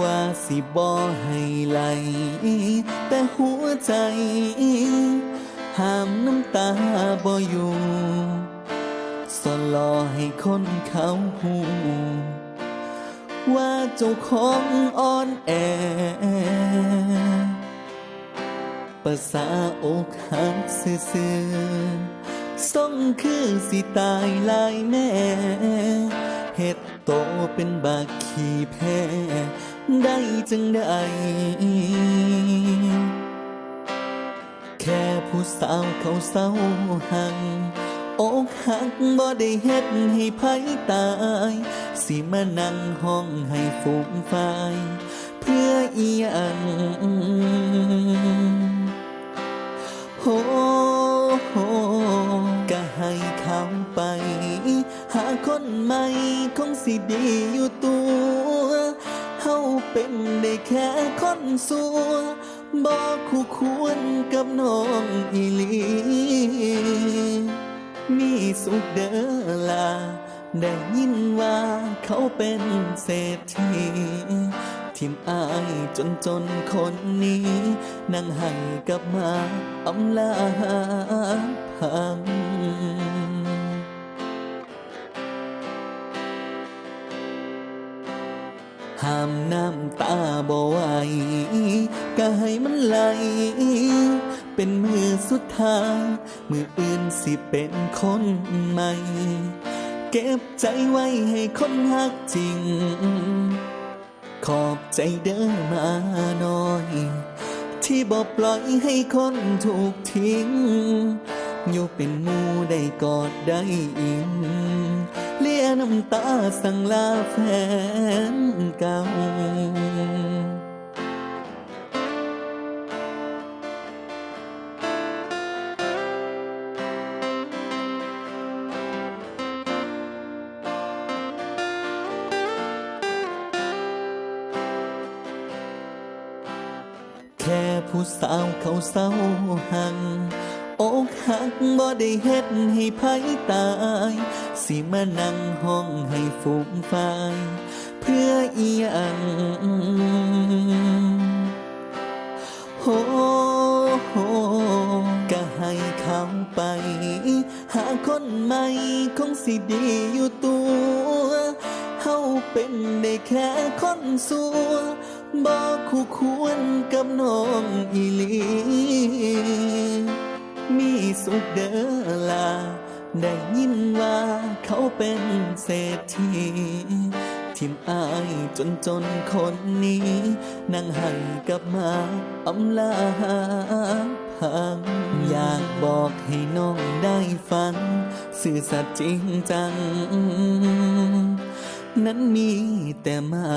ว่าสิบ่ให้ไหล แต่หัวใจ ห้ามน้ำตาบ่อยู่สลอให้คนเขาหูว่าเจ้าของอ่อนแอภาษาอกหักซื่อส่งคือสิตายลายแน่เฮ็ดโตเป็นบากขี้แพ้ ได้จังได้ แค่ผู้สาวเขาเศร้าหังอกหักบ่ได้เฮ็ดให้ไผตาย สิมานั่งห้องให้ฝูงฟายเพื่ออีหยังโหโหก็ให้เขาไป หาคนใหม่คงสิดีอยู่ตัว เป็นได้แค่คนสัวบ่คู่ควรกับน้องอีหลี มีสุขเด้อล่ะได้ยินว่าเขาเป็นเศรษฐีทิมอายจนจนคนนี้ นั่งให้กับมาอำลาพัง ห้ามน้ำตาบ่ไหวก็ให้มันไหล เป็นมือสุดท้าย มืออื่นสิเป็นคนใหม่ เก็บใจไว้ให้คนหักจริง ขอบใจเด้อมาหน่อย ที่บอกปล่อยให้คนถูกทิ้ง อยู่เป็นมูได้กอดได้อิง น้ำตาสั่งลาแฟนเก่า แค่ผู้สาวเขาเศร้าหัง หักบ่ได้เฮ็ดให้ไผตาย สิมานั่งห้องให้ฝูงฟายเพื่ออีหยังโหโหก็ให้เขาไป หาคนใหม่คงสิดีอยู่ตัวเฮาเป็นได้แค่คนสัวบ่คู่ควรกับน้องอีหลี สุขเด้อล่ะได้ยินว่าเขาเป็นเศรษฐีทิมอายจนจนคนนี้ นั่งให้กับมาอำลาพังอยากบอกให้น้องได้ฟัง สื่อสัตย์จริงจัง นั้นมีแต่มา